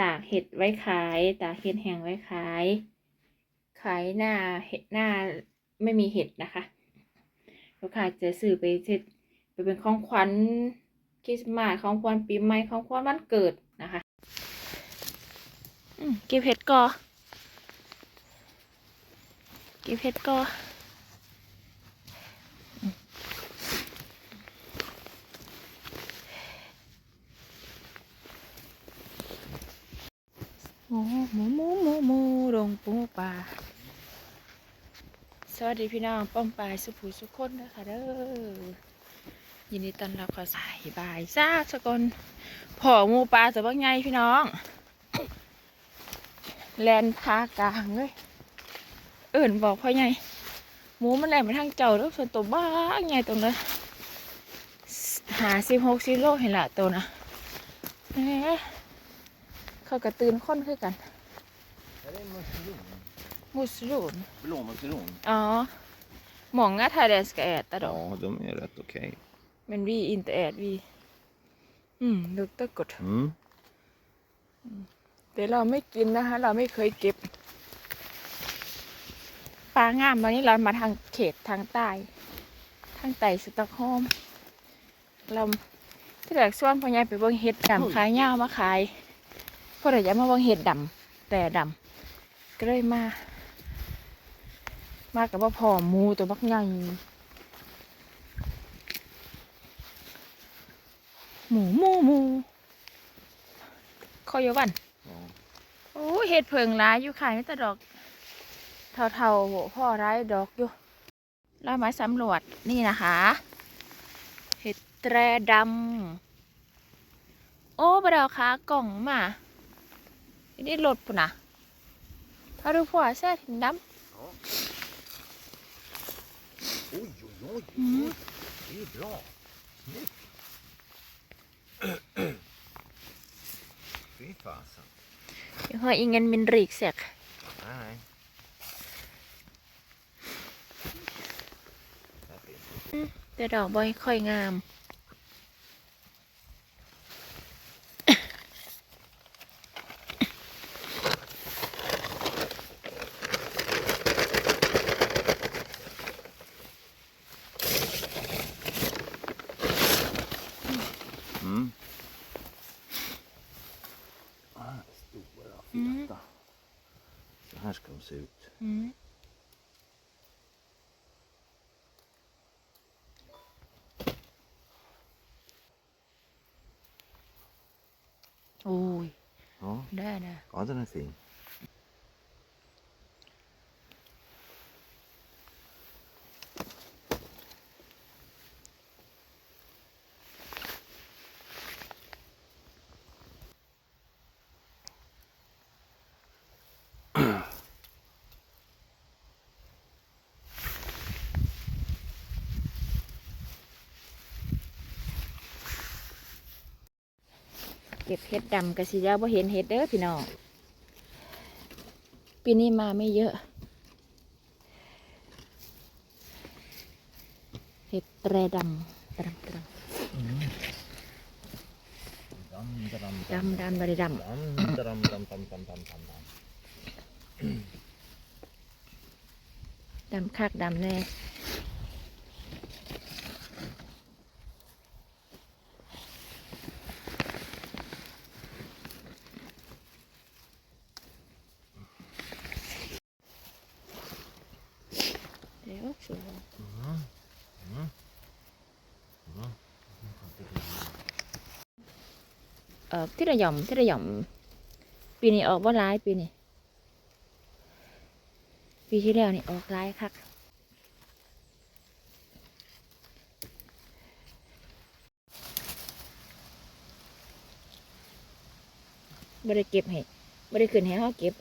ตากเห็ดไว้ขาย ตากเห็ดแห้งไว้ขาย ขายหน้าเห็ดหน้าไม่มีเห็ดนะคะลูกค้าจะซื้อไปเซ็ตไปเป็นของขวัญคริสต์มาสของขวัญปีใหม่ของขวัญวันเกิดนะคะเก็บเห็ดก่อเก็บเห็ดก่อ หมูหมูหมูหมูหมูลงปูปลาสวัสดีพี่น้องป้อมปลายสุภูสุขคนนะคะเด้อยินดีต้อนรับเข้าสายบายซาสกลผอหมูปลาจะว่าไงพี่น้อง แลนพากลางเลยเอิ่นบอกพ่อไงหมูมันแหลนไปทางเจ้าแล้วส่วนตัวบ้าไงตรงนั้นหาสิบหกสิโลเห็นละตัวนะแหม เขากระตือนค้นคือกัน Är det mushroom? มุสลูน Blå mushroom? อ๋อ många thailändska äter dem Ja, de är rätt okej. men vi inte äter vi mm luktar gott Mm. แต่เราไม่กินนะคะ เราไม่เคยเก็บปลางามวันนี้เรามาทางเขตทางใต้ ทางใต้สต็อกโฮล์มเราที่แรกส่วนพ่อใหญ่ไปเบิ่งเห็ดดำขายย่าวมาขาย พ่อใหญ่มาเบิ่งเห็ดดำแต่ดำก็เลยมา มากับว่าพ่อหมูตัวบักใหญ่หมูหมูหมูคอยวัน Ja. โอ้เห็ดเพิงร้ายอยู่ขายไม่แต่ดอก เท่าๆโหพ่อร้ายดอกอยู่เรามาสำรวจนี่นะคะ เห็ดแตรดำโอ้บดาวขากล่องมา นี่รถปุ่นนะถ้าดูพ่อแซ่ถินด Oj, oj, oj. ำอืม Det är bra. Snyggt. Fy fasen. เฮ้ยอิงเงินมินรีกเสก Nej. Här finns det. แต่ดอกบอยค่อยงาม Mm. Ah, stora, feta. Så här ska de se ut. อืมโอ้ย Ja, ได้นะ ja den är fin. ก็บเห็ดดำกระสิยาบ่เห็นเห็ดเด้อพี่น้องปีนี้มาไม่เยอะ เห็ดแตรดำตรำตร Dam, dam, ำดำดำบริด dam, dam, dam, dam, dam, dam, dam, dam. ำดำคักดำแน่เดี๋ยวสวย Mm. Mm. เออที่ระยำที่ระยำปีนี้ออกว่าร้ายปีนี้ปีที่แล้วนี่ออกร้ายคักบ่ได้เก็บให้บ่ได้ขึ้นให้เขาเก็บ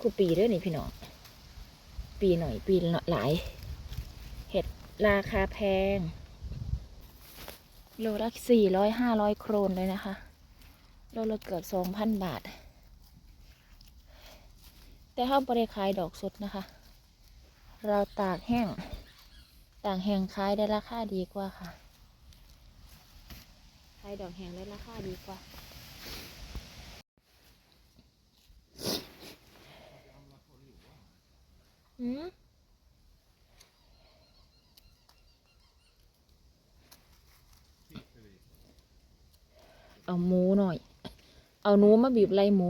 คู่ปีเด้อนี่พี่น้องปีหน่อยปีหลาย เห็ดราคาแพง โลละสี่ร้อยห้าร้อยโครนเลยนะคะ โลละเกือบสองพันบาท แต่เขาบริขายดอกสดนะคะ เราตากแห้ง ตากแห้งขายได้ราคาดีกว่าค่ะ ขายดอกแห้งได้ราคาดีกว่าอืมเอาหมูเน เอาหนูมาบีบไล่หมู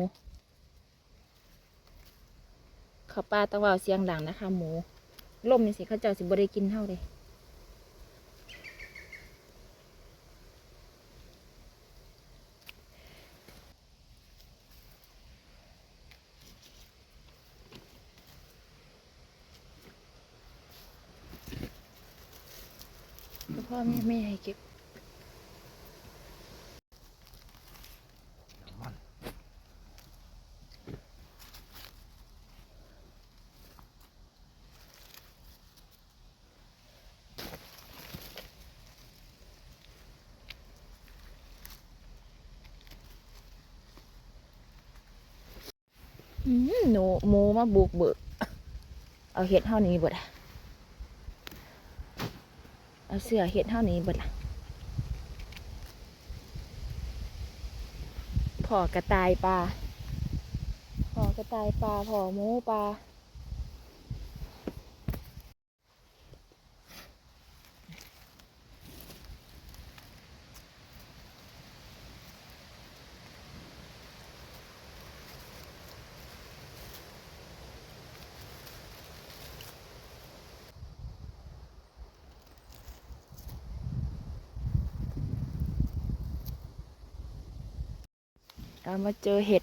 เขาป้าตะว่าวเสียงดังนะคะ หมูล่มนี่สิเขาเจ้าสิบ่ได้กินเท่าเลยพ่อแม่ไม่ให้เก็บ หนูหมูมาบุกเบิก เอาเห็ดเท่านี้เบิดอะเอาเสื้อเห็ดเท่านี้เบิดละพอกระต่ายปลาพอกระต่ายปลาพอหมูปลา เรามาเจอเห็ด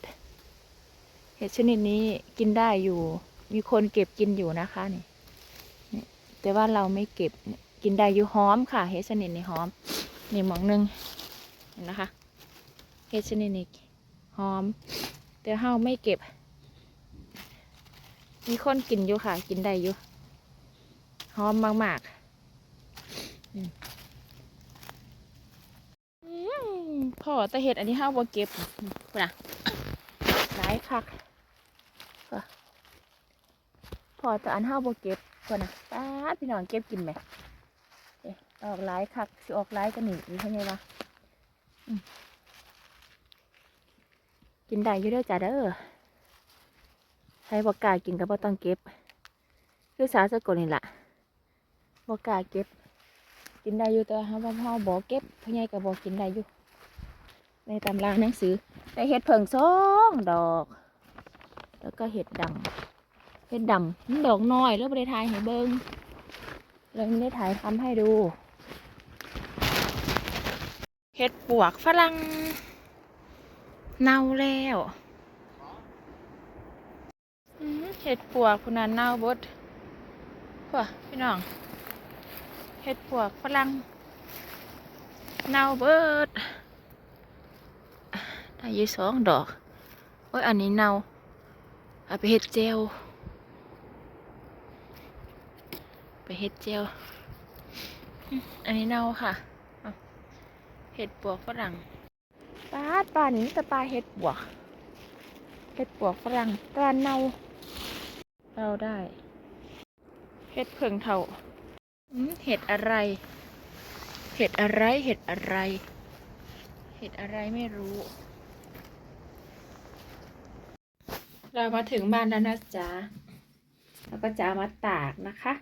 เห็ดชนิดนี้กินได้อยู่ มีคนเก็บกินอยู่นะคะนี่แต่ว่าเราไม่เก็บกินได้อยู่หอมค่ะ เห็ดชนิดนี้หอม นี่หมองหนึงเห็นนะคะเห็ดชนิดนี้หอม แต่เฮาไม่เก็บ มีคนกินอยู่ค่ะ กินได้อยู่หอมมากๆอืมอืม พ่อแต่เห็ดอันนี้เฮาบ่เก็บนนะหลายคักพ่อแต่อันเฮาบ่เก็บพุ่นนะป้าพี่น้องเก็บกินไหมออกหลายคักสิออกหลายก็หนีอยู่ใช่ไหมวะกินได้อยู่เด้อจ้าเด้อใครบอกกากินก็บ่ต้องเก็บ คือสาวสกลนี่แหละบอกกาเก็บ กินได้อยู่แต่ว่าเฮาบ่เฮาบ่เก็บพ่อใหญ่ก็บ่กินได้อยู่ ในตำราหนังสือได้เห็ดเผิงสองดอก แล้วก็เห็ดดำเห็ดดำมันดอกน้อยแล้วไม่ได้ถ่ายให้เบิงแล้วไม่ได้ถ่ายทำให้ดู เห็ดปวกฝรั่งเน่าแล้วเห็ดปวกคุณนันเน่าเบดพวกพี่น้อง เห็ดปวกฝรั่งเน่าเบิด ได้ยี่สองดอก โอ้ย อันนี้เน่าเอาไปเฮ็ดเจลไปเฮ็ดเจลอันนี้เน่าค่ะ เห็ดปวกฝรั่งปลาปลานี้แต่ปลาเห็ดปวก เห็ดปวกฝรั่งปลาเน่าเราได้ เห็ดเพิงเท่าเห็ดอะไร เห็ดอะไร เห็ดอะไร เห็ดอะไรไม่รู้ เรามาถึงบ้านแล้วนะจ๊ะแล้วก็จะเอามาตากนะคะ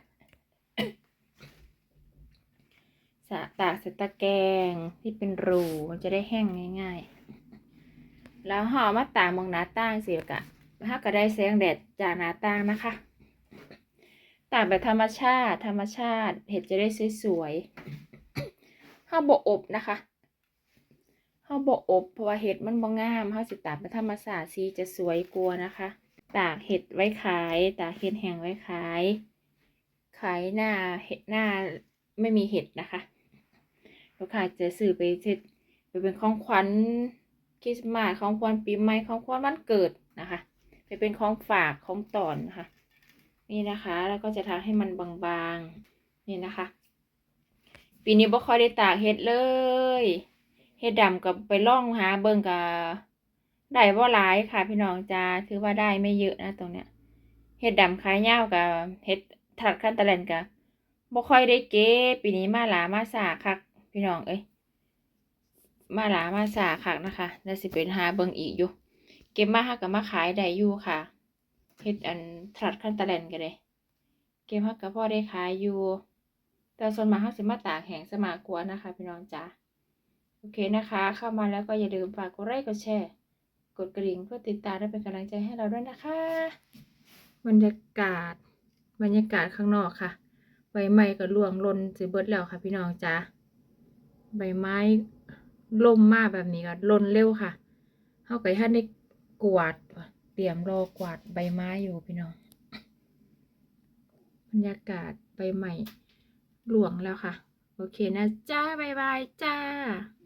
สะตากใส่ตะแกรงที่เป็นรูมันจะได้แห้งง่าย ๆ แล้วห่อมาตากมองหน้าต่างสิกะถ้าก็ได้แสงแดดจากหน้าต่างนะคะ ตากแบบธรรมชาติ ธรรมชาติเห็ดจะได้สวยๆห้าบอบนะคะาบอบเพราะว่าเห็ดมันบ่งามห้าสิตากแบบธรรมชาติสีจะสวยกว่านะคะ ตากเห็ดไว้ขาย ตากเห็ดแห้งไว้ขาย ขายหน้าเห็ดหน้าไม่มีเห็ดนะคะลูกค้าจะซื้อไปเสร็จไปเป็นของขวัญคริสต์มาสของขวัญปีใหม่ของขวัญวันเกิดนะคะ ไปเป็นของฝากของตอนนะคะนี่นะคะ แล้วก็จะทาให้มันบางๆนี่นะคะ ปีนี้บ่ค่อยได้ตากเห็ดเลย เห็ดดำกับไปล่องหาเบิ่งกับได้บ่หลายค่ะพี่น้องจ้าถือว่าได้ไม่เยอะนะตรงเนี้ยเห็ดดำขายยาวกับเห็ดถัดขั้นตะแลนกับบ่ค่อยได้เก็บปีนี้มาหลามาสาคักพี่น้องเอ้ยมาหลามาสาคักนะคะแล้วสิเป็นหาเบิ่งอีกอยู่ เก็บมาหากับมาขายได้อยู่ค่ะเฮ็ดอันทรัดขั้นตะแลนกันเลยก็บฮักกับพ่อได้ขายอยู่แต่ส่วนมากเขาสิมาตากแห้งสมากกว่านะคะ พี่น้องจ๋า โอเคนะคะ เข้ามาแล้วก็อย่าลืมฝากกดไลค์กดแชร์ กดกระดิ่งเพื่อติดตามและเป็นกำลังใจให้เราด้วยนะคะ บรรยากาศ บรรยากาศข้างนอกค่ะ ใบไม้ก็ร่วงหล่นสิเบิดแล้วค่ะ พี่น้องจ๋าใบไม้ล่มมากแบบนี้ก็ล่นเร็วค่ะเขาก็ท่านได้กวาดเตรียมรอกวาดใบไม้อยู่พี่น้อง บรรยากาศใบใหม่หลวงแล้วค่ะ โอเคนะจ้าบ๊ายบายจ้า